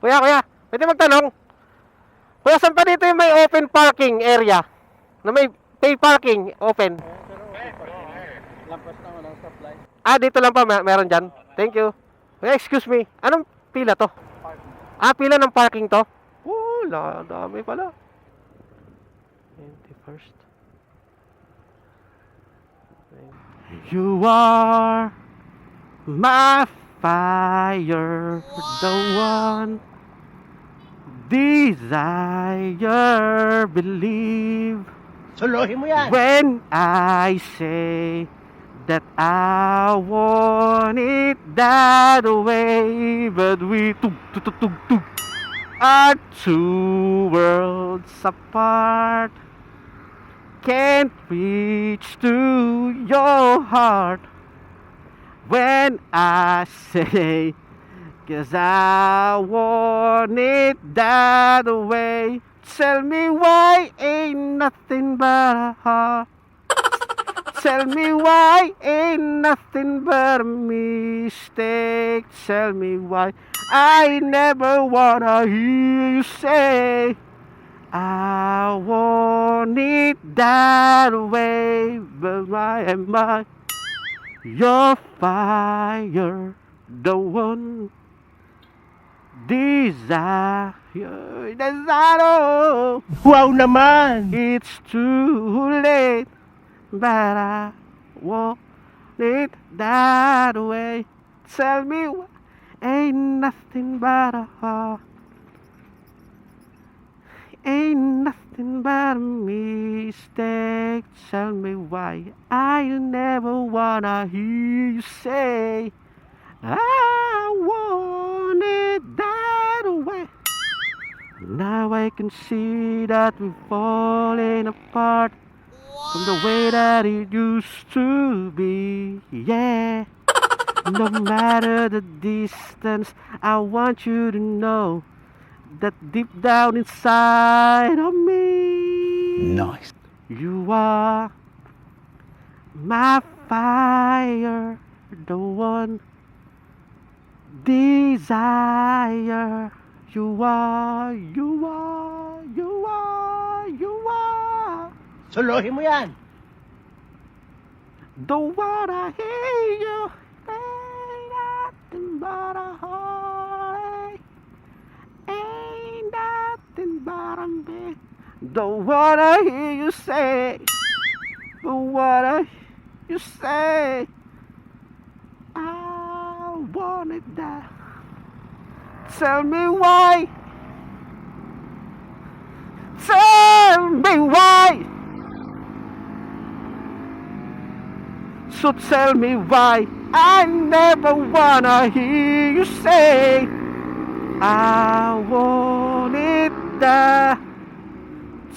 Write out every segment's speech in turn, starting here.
Kuya, kuya, pwede magtanong? Kuya, saan pa dito yung may open parking area? Na may pay parking open? Ah, dito lang pa, mer- meron dyan. Thank you. Kuya, excuse me, anong pila to? Ah, pila ng parking to? Oh, la, dami pala. 21st. You are my fire, the one desire, believe. Suluhin mo yan! When I say that I want it that way, but we tug, tug, tug, tug, tug, are two worlds apart. Can't reach to your heart when I say, cause I want it that way. Tell me why ain't nothing but a heart. Tell me why ain't nothing but a mistake. Tell me why I never wanna hear you say I want it that way. But why am I your fire? The one desire. Desire. Wow naman! It's too late, but I want it that way. Tell me, wh- ain't nothing but a heart. Ain't nothing but a mistake. Tell me why I never wanna hear you say I want it that way. Now I can see that we're falling apart from the way that it used to be. Yeah. No matter the distance, I want you to know that deep down inside of me, Nice. you are my fire, the one desire. You are, you are, you are, you are. Suluhin mo yan! Don't wanna hear you ain't nothing but a heartache. Ain't nothing but a bit. Don't wanna hear you say. Don't wanna you say. I wanted that. Tell me why. Tell me why. So tell me why I never wanna hear you say I want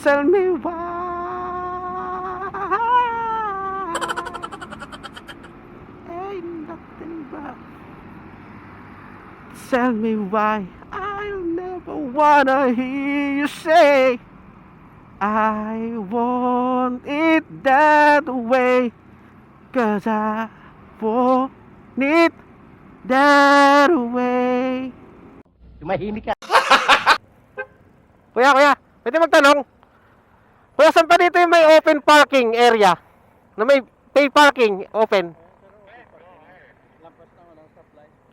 Tell me why Ain't nothing but Tell me why I'll never wanna hear you say I want it that way Cause I want it that way. Tumahimik ka. Kuya, kuya, pwede magtanong? Kuya, saan pa dito yung may open parking area? Na may pay parking open?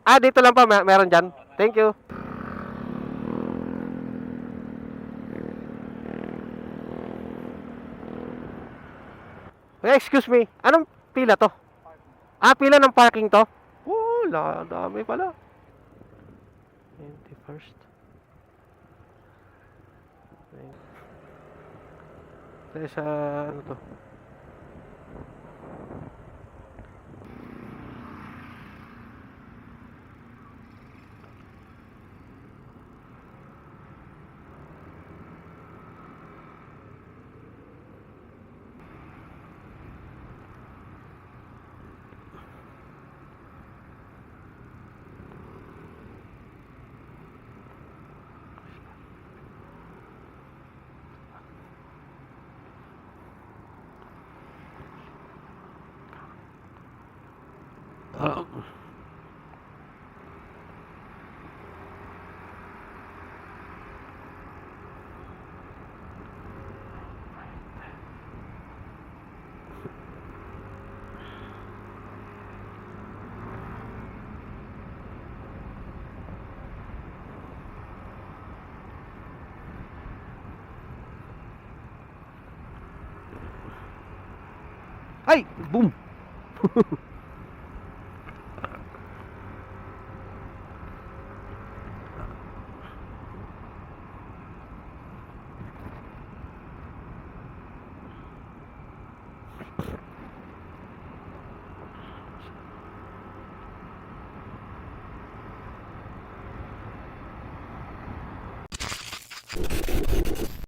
Ah, dito lang pa, mer- meron dyan. Thank you. Kuya, excuse me, anong pila to? Ah, pila ng parking to? Oh, la, dami pala. 21st. Ella anotó. はい、ボン